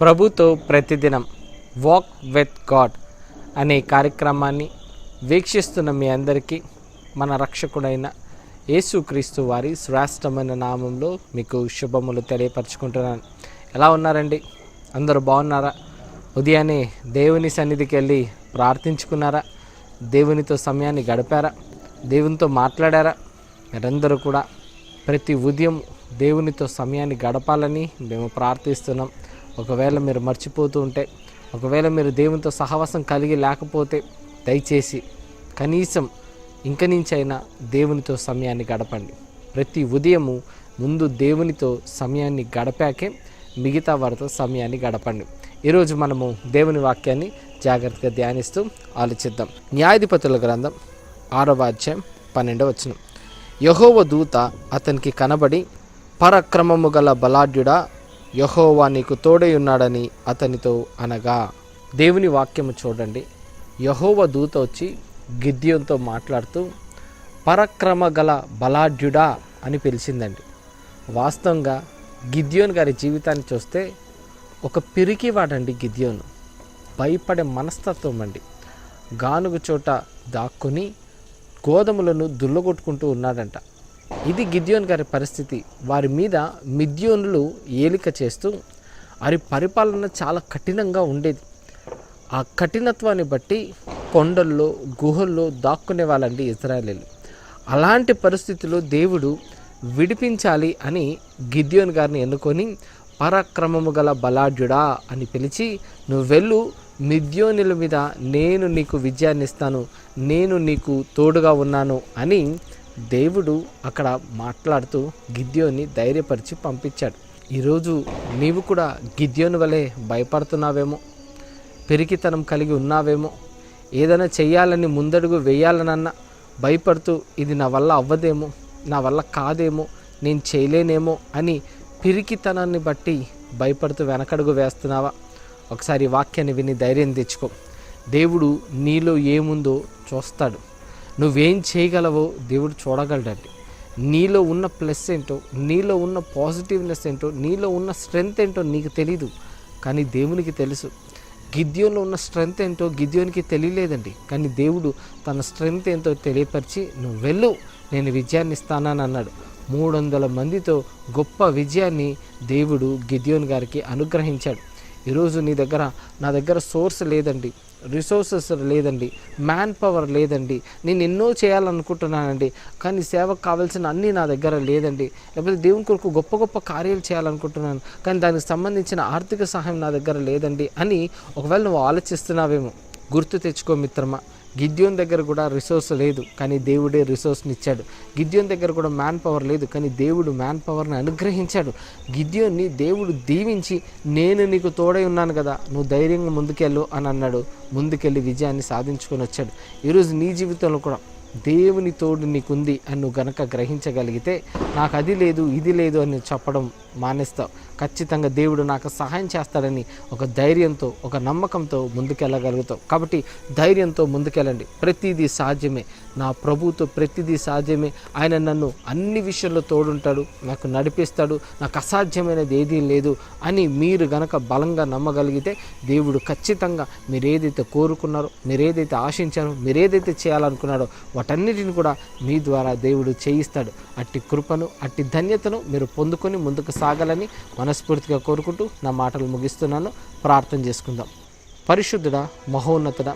ప్రభుతో ప్రతిదినం walk with God అనే కార్యక్రమాన్ని వీక్షిస్తున్న మీ అందరికీ మన రక్షకుడైన యేసుక్రీస్తు వారి శ్రేష్టమైన నామంలో మీకు శుభములు తెలియపరచుకుంటున్నాను. ఎలా ఉన్నారండి? అందరూ బాగున్నారా? ఉదయాన్నే దేవుని సన్నిధికి వెళ్ళి ప్రార్థించుకున్నారా? దేవునితో సమయాన్ని గడిపారా? దేవునితో మాట్లాడారా? మీరందరూ కూడా ప్రతి ఉదయం దేవునితో సమయాన్ని గడపాలని మేము ప్రార్థిస్తున్నాం. ఒకవేళ మీరు మర్చిపోతూ ఉంటే ఒకవేళ మీరు దేవునితో సహవాసం కలిగి లేకపోతే దయచేసి కనీసం ఇంక నుంచైనా దేవునితో సమయాన్ని గడపండి. ప్రతి ఉదయము ముందు దేవునితో సమయాన్ని గడపాకే మిగతా వారితో సమయాన్ని గడపండి. ఈరోజు మనము దేవుని వాక్యాన్ని జాగ్రత్తగా ధ్యానిస్తూ ఆలోచిద్దాం. న్యాయాధిపతుల గ్రంథం ఆరవ అధ్యాయం పన్నెండవ వచనం. యహోవ దూత అతనికి కనబడి పరక్రమము గల బలాఢ్యుడా యహోవా నీకు తోడై ఉన్నాడని అతనితో అనగా దేవుని వాక్యము చూడండి. యహోవ దూత వచ్చి గిద్యంతో మాట్లాడుతూ పరక్రమ గల బలాఢ్యుడా అని పిలిచిందండి. వాస్తవంగా గిద్యోన్ గారి జీవితాన్ని చూస్తే ఒక పిరికివాడండి గిద్యోను. భయపడే మనస్తత్వం అండి. గానుగు చోట దాక్కుని గోధుమలను దుల్లగొట్టుకుంటూ ఉన్నాడంట. ఇది గిద్యోన్ గారి పరిస్థితి. వారి మీద మిద్యోనులు ఏలిక చేస్తూ వారి పరిపాలన చాలా కఠినంగా ఉండేది. ఆ కఠినత్వాన్ని బట్టి కొండల్లో గుహల్లో దాక్కునే వాళ్ళండి ఇజ్రాయలీలు. అలాంటి పరిస్థితిలో దేవుడు విడిపించాలి అని గిద్యోన్ గారిని ఎన్నుకొని పరాక్రమము గల బలాఢ్యుడా అని పిలిచి నువ్వు వెళ్ళు మిద్యోనుల మీద నేను నీకు విజయాన్ని ఇస్తాను నేను నీకు తోడుగా ఉన్నాను అని దేవుడు అక్కడ మాట్లాడుతూ గిద్యోని ధైర్యపరిచి పంపించాడు. ఈరోజు నీవు కూడా గిద్యోని వలె భయపడుతున్నావేమో? పెరిగితనం కలిగి ఉన్నావేమో? ఏదైనా చేయాలని ముందడుగు వేయాలనన్నా భయపడుతూ ఇది నా వల్ల అవ్వదేమో? నా వల్ల కాదేమో? నేను చేయలేనేమో? అని పిరికితనాన్ని బట్టి భయపడుతూ వెనకడుగు వేస్తున్నావా? ఒకసారి వాక్యాన్ని విని ధైర్యం తెచ్చుకో. దేవుడు నీలో ఏముందో చూస్తాడు. నువ్వేం చేయగలవో దేవుడు చూడగలడండి. నీలో ఉన్న ప్లస్ ఏంటో నీలో ఉన్న పాజిటివ్నెస్ ఏంటో నీలో ఉన్న స్ట్రెంగ్త్ ఏంటో నీకు తెలీదు. కానీ దేవునికి తెలుసు. గిద్యోన్లో ఉన్న స్ట్రెంగ్త్ ఏంటో గిద్యోనికి తెలియలేదండి. కానీ దేవుడు తన స్ట్రెంగ్త్ ఏంటో తెలియపరిచి నువ్వు వెళ్ళు నేను విజయాన్ని ఇస్తానని అన్నాడు. మూడు వందల మందితో గొప్ప విజయాన్ని దేవుడు గిద్యోన్ గారికి అనుగ్రహించాడు. ఈరోజు నీ దగ్గర నా దగ్గర సోర్స్ లేదండి. రిసోర్సెస్ లేదండి. మ్యాన్ పవర్ లేదండి. నేను ఎన్నో చేయాలనుకుంటున్నానండి. కానీ సేవకు కావాల్సిన అన్నీ నా దగ్గర లేదండి. లేకపోతే దేవుని కొరకు గొప్ప గొప్ప కార్యాలు చేయాలనుకుంటున్నాను. కానీ దానికి సంబంధించిన ఆర్థిక సహాయం నా దగ్గర లేదండి అని ఒకవేళ నువ్వు ఆలోచిస్తున్నావేమో గుర్తు తెచ్చుకో మిత్రమా. గిద్యోన్ దగ్గర కూడా రిసోర్స్ లేదు కానీ దేవుడే రిసోర్స్ని ఇచ్చాడు. గిద్యోన్ దగ్గర కూడా మ్యాన్ పవర్ లేదు కానీ దేవుడు మ్యాన్ పవర్ని అనుగ్రహించాడు. గిద్యోన్ని దేవుడు దీవించి నేను నీకు తోడై ఉన్నాను కదా నువ్వు ధైర్యంగా ముందుకెళ్ళు అని అన్నాడు. ముందుకెళ్ళి విజయాన్ని సాధించుకొని వచ్చాడు. ఈరోజు నీ జీవితంలో కూడా దేవుని తోడు నీకుంది అని నువ్వు గనక గ్రహించగలిగితే నాకు అది లేదు ఇది లేదు అని చెప్పడం మానేస్తావు. ఖచ్చితంగా దేవుడు నాకు సహాయం చేస్తాడని ఒక ధైర్యంతో ఒక నమ్మకంతో ముందుకెళ్ళగలుగుతాం కాబట్టి ధైర్యంతో ముందుకెళ్ళండి. ప్రతిదీ సాధ్యమే. నా ప్రభుతో ప్రతిదీ సాధ్యమే. ఆయన నన్ను అన్ని విషయంలో తోడుంటాడు నాకు నడిపిస్తాడు నాకు అసాధ్యమైనది ఏదీ లేదు అని మీరు గనక బలంగా నమ్మగలిగితే దేవుడు ఖచ్చితంగా మీరు ఏదైతే కోరుకున్నారో మీరు ఏదైతే ఆశించారో మీరు ఏదైతే చేయాలనుకున్నారో వాటన్నిటిని కూడా మీ ద్వారా దేవుడు చేయిస్తాడు. అట్టి కృపను అట్టి ధన్యతను మీరు పొందుకొని ముందుకు సాగాలని మనస్ఫూర్తిగా కోరుకుంటూ నా మాటలు ముగిస్తున్నాను. ప్రార్థన చేసుకుందాం. పరిశుద్ధుడ మహోన్నతుడ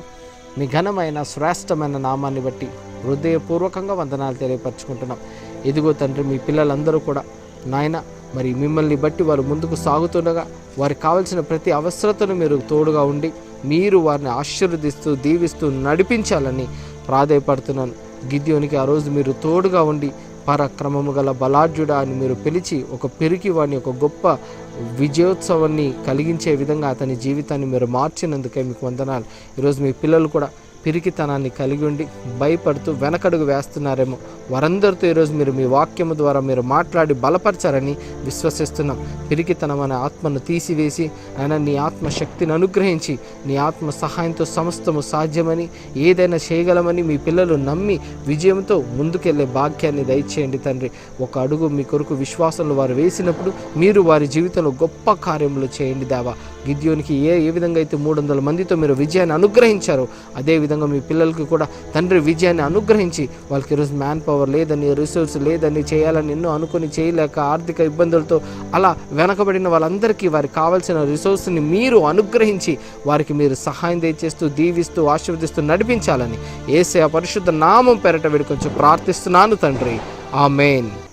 మీ ఘనమైన శ్రేష్టమైన నామాన్ని బట్టి హృదయపూర్వకంగా వందనాలు తెలియపరచుకుంటున్నాం. ఇదిగో తండ్రి మీ పిల్లలందరూ కూడా నాయన మరి మిమ్మల్ని బట్టి వారు ముందుకు సాగుతుండగా వారికి కావలసిన ప్రతి అవసరతను మీరు తోడుగా ఉండి మీరు వారిని ఆశీర్వదిస్తూ దీవిస్తూ నడిపించాలని ప్రాధాయపడుతున్నాను. గిద్యోనికి ఆ రోజు మీరు తోడుగా ఉండి పరాక్రమము గల బలాఢ్యుడా అని మీరు పిలిచి ఒక పెరిగి వాడిని ఒక గొప్ప విజయోత్సవాన్ని కలిగించే విధంగా అతని జీవితాన్ని మీరు మార్చినందుకే మీకు వందనాలు. ఈరోజు మీ పిల్లలు కూడా పిరికితనాన్ని కలిగి ఉండి భయపడుతూ వెనకడుగు వేస్తున్నారేమో. వారందరితో ఈరోజు మీరు మీ వాక్యము ద్వారా మీరు మాట్లాడి బలపరచారని విశ్వసిస్తున్నాం. పిరికితనం అనే ఆత్మను తీసివేసి ఆయన నీ ఆత్మ శక్తిని అనుగ్రహించి నీ ఆత్మ సహాయంతో సమస్తము సాధ్యమని ఏదైనా చేయగలమని మీ పిల్లలు నమ్మి విజయంతో ముందుకెళ్ళే భాగ్యాన్ని దయచేయండి తండ్రి. ఒక అడుగు మీ కొరకు విశ్వాసంలో వారు వేసినప్పుడు మీరు వారి జీవితంలో గొప్ప కార్యములు చేయండి దేవా. గిద్యోనికి ఏ ఏ విధంగా అయితే మూడు వందల మందితో మీరు విజయాన్ని అనుగ్రహించారో అదే విధంగా మీ పిల్లలకి కూడా తండ్రి విజయాన్ని అనుగ్రహించి వాళ్ళకి ఈరోజు మ్యాన్ పవర్ లేదని రిసోర్స్ లేదని చేయాలని ఎన్నో అనుకుని చేయలేక ఆర్థిక ఇబ్బందులతో అలా వెనకబడిన వాళ్ళందరికీ వారికి కావాల్సిన రిసోర్స్ని మీరు అనుగ్రహించి వారికి మీరు సహాయం దయచేస్తూ దీవిస్తూ ఆశీర్వదిస్తూ నడిపించాలని ఏసే పరిశుద్ధ నామం పెరట వీడికొంచెం ప్రార్థిస్తున్నాను తండ్రి. ఆమెన్.